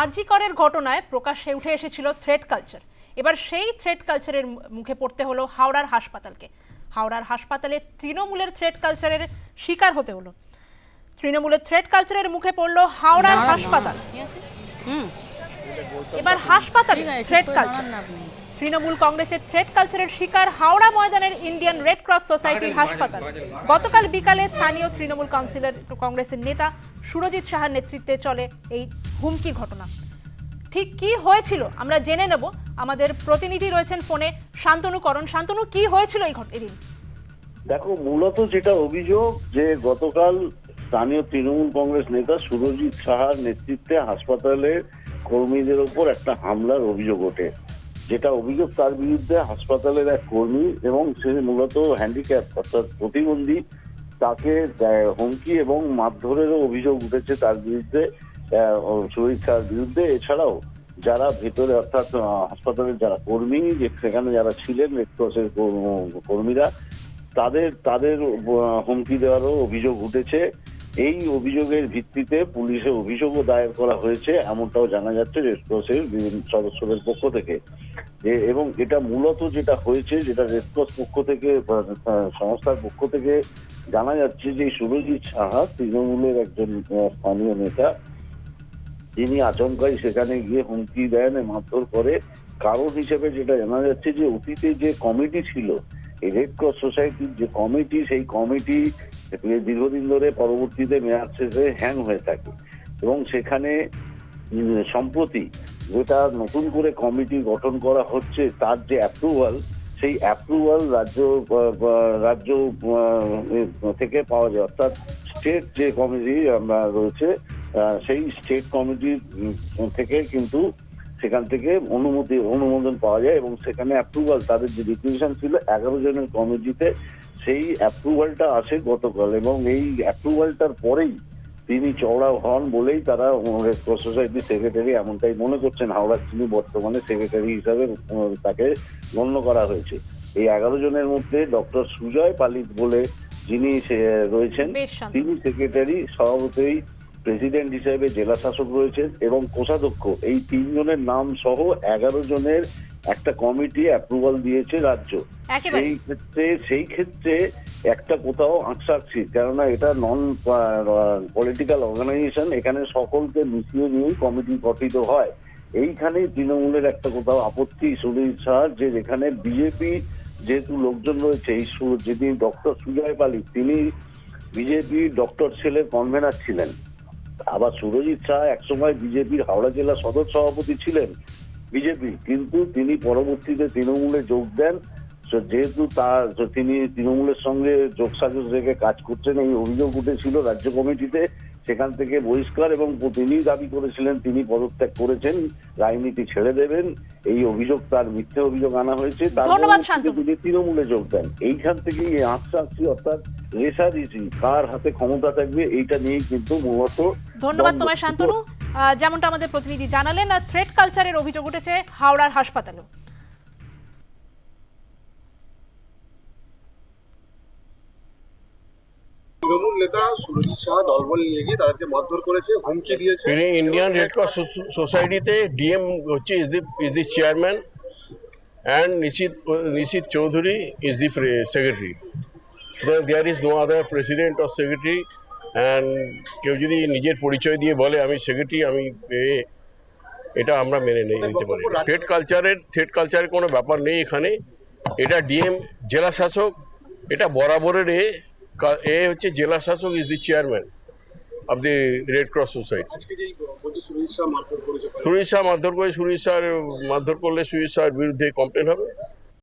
আরজি করের ঘটনায় প্রকাশ্যে উঠে এসেছিল থ্রেড কালচার এবার সেই থ্রেড কালচারের মুখে পড়তে হলো হাওড়ার হাসপাতালকে। হাওড়ার হাসপাতালে তৃণমূলের থ্রেড কালচারের শিকার হতে হলো। তৃণমূলের থ্রেড কালচারের মুখে পড়ল হাওড়ার হাসপাতাল। হুম। এবার হাসপাতালে থ্রেড কালচার। তৃণমূল কংগ্রেসের থ্রেড কালচারের শিকার হাওড়া ময়দানের ইন্ডিয়ান রেড ক্রস সোসাইটির হাসপাতাল। গতকাল বিকালে স্থানীয় তৃণমূল কাউন্সিলর কংগ্রেসের নেতা সুরজিৎ সাহার নেতৃত্বে চলে এই হুমকির ঘটনা। ঠিক কি হয়েছিল আমরা জেনে নেব। আমাদের প্রতিনিধি রয়েছেন ফোনে শান্তনু করণ। শান্তনু কি হয়েছিল এই ঘট- এদিন? দেখো মূলত যেটা অভিযোগ যে গতকাল স্থানীয় তৃণমূল কংগ্রেস নেতা সুরজিৎ সাহার নেতৃত্বে হাসপাতালে কর্মীদের ওপর একটা হামলার অভিযোগ ওঠে। যেটা অভিযোগ তার বিরুদ্ধে হাসপাতালের এক কর্মী এবং সে মূলত হ্যান্ডিক্যাপ অর্থাৎ প্রতিবন্ধী, তাকে হুমকি এবং মারধরেরও অভিযোগ উঠেছে তার বিরুদ্ধে সাহার বিরুদ্ধে। এছাড়াও যারা ভেতরে, অর্থাৎ হাসপাতালের যারা কর্মী, যে সেখানে যারা ছিলেন রেড ক্রসের কর- কর্মীরা, তাদের তাদের হুমকি দেওয়ারও অভিযোগ উঠেছে। এই অভিযোগের ভিত্তিতে পুলিশে অভিযোগও দায়ের করা হয়েছে, এমনটাও জানা যাচ্ছে রেড ক্রসের বিভিন্ন সদস্যদের পক্ষ থেকে। এবং এটা মূলত যেটা হয়েছে, যেটা রেড ক্রস পক্ষ থেকে সংস্থার পক্ষ থেকে জানা যাচ্ছে যে সুরজিৎ সাহা তৃণমূলের একজন স্থানীয় নেতা, তিনি আচমকাই সেখানে গিয়ে হুমকি দেন মারধর করে। কারণ হিসেবে যেটা জানা যাচ্ছে যে অতীতে যে কমিটি ছিল, এই রেড ক্রস সোসাইটির যে কমিটি, সেই কমিটি দীর্ঘদিন ধরে পরবর্তীতে মেয়াদ শেষে হ্যাং হয়ে থাকে। এবং সেখানে সম্প্রতি যেটা নতুন করে কমিটি গঠন করা হচ্ছে তার যে অ্যাপ্রুভাল সেই অ্যাপ্রুভাল রাজ্য রাজ্য থেকে পাওয়া যায়। অর্থাৎ স্টেট যে কমিটি রয়েছে সেই স্টেট কমিটির উম, থেকে কিন্তু সেখান থেকে অনুমতি অনুমোদন পাওয়া যায় এবং সেখানে অ্যাপ্রুভাল তাদের যে রিকুইজিশন ছিল এগারো জনের কমিটিতে সেই অ্যাপ্রুভালটা আসে গতকাল এবং এই অ্যাপ্রুভালটার পরেই তিনি চওড়া হন বলেই তারা রেড ক্রস সোসাইটির সেক্রেটারি এমনটাই মনে করছেন। হাওড়ার তিনি বর্তমানে সেক্রেটারি হিসাবে তাকে গণ্য করা হয়েছে। এই এগারো জনের মধ্যে ডক্টর সুজয় পালিত বলে যিনি রয়েছেন তিনি সেক্রেটারি স্বভাবতই প্রেসিডেন্ট হিসেবে জেলা শাসক রয়েছেন এবং কোষাধ্যক্ষ। এই তিনজনের নাম সহ এগারো জনের একটা কমিটি অ্যাপ্রুভাল দিয়েছে রাজ্য। সেই ক্ষেত্রে সেই ক্ষেত্রে একটা কোথাও আঁকসাকছি কেননা এটা নন পলিটিক্যাল অর্গানাইজেশন এখানে সকলকে মিশিয়ে নিয়েই কমিটি গঠিত হয়। এইখানে তৃণমূলের একটা কোথাও আপত্তি সুনীল শাহ যে যেখানে বিজেপি যেহেতু লোকজন রয়েছে এই যিনি ডক্টর সুজয় পালি তিনি বিজেপি ডক্টর সেলের কনভেনার ছিলেন। আবার সুরজিৎ শাহ একসময় বিজেপির হাওড়া জেলা সদর সভাপতি ছিলেন। বিজেপি কিন্তু তিনি পরবর্তীতে তৃণমূলে যোগ দেন। যেহেতু তার তিনি তৃণমূলের সঙ্গে যোগসাজশ রেখে কাজ করছেন এই অভিযোগ উঠেছিল রাজ্য কমিটিতে। সেখান থেকে বহিষ্কার এবং তিনি দাবি করেছিলেন তিনি পদত্যাগ করেছেন রাজনীতি ছেড়ে দেবেন। এই অভিযোগ তার মিথ্যে অভিযোগ আনা হয়েছে। তিনি তৃণমূলে যোগ দেন। এইখান থেকেই এই আঁকসাকছি অর্থাৎ রেশারেশি কার হাতে ক্ষমতা থাকবে এইটা নিয়েই কিন্তু মূলত ধন্যবাদ। তোমায় শান্তনু। যেমনটা আমাদের প্রতিনিধি জানালেন থ্রেড কালচারের অভিযোগ উঠেছে হাওড়ার হাসপাতালেও তৃণমূল নেতা সুরজিৎ শাহ দলবল নিয়ে গিয়ে তাদেরকে মারধর করেছে হুমকি দিয়েছে। তিনি ইন্ডিয়ান রেড ক্রস সোসাইটিতে ডিএম হচ্ছে is the is the chairman and Nishit Nishit Chowdhury is the secretary there is no other president or secretary and কেউ যদি নিজের পরিচয় দিয়ে বলে আমি সেক্রেটারি আমি এটা আমরা মেনে নেই নিতে পারি থ্রেড কালচারের থ্রেড কালচারের কোনো ব্যাপার নেই এখানে। এটা ডিএম জেলা শাসক এটা বরাবরের এ এ হচ্ছে জেলা শাসক is the chairman of the Red Cross Society সুরিশ মারধর করে সুরিশ শাহ মারধর করলে সুরিশ শাহের বিরুদ্ধে কমপ্লেন হবে।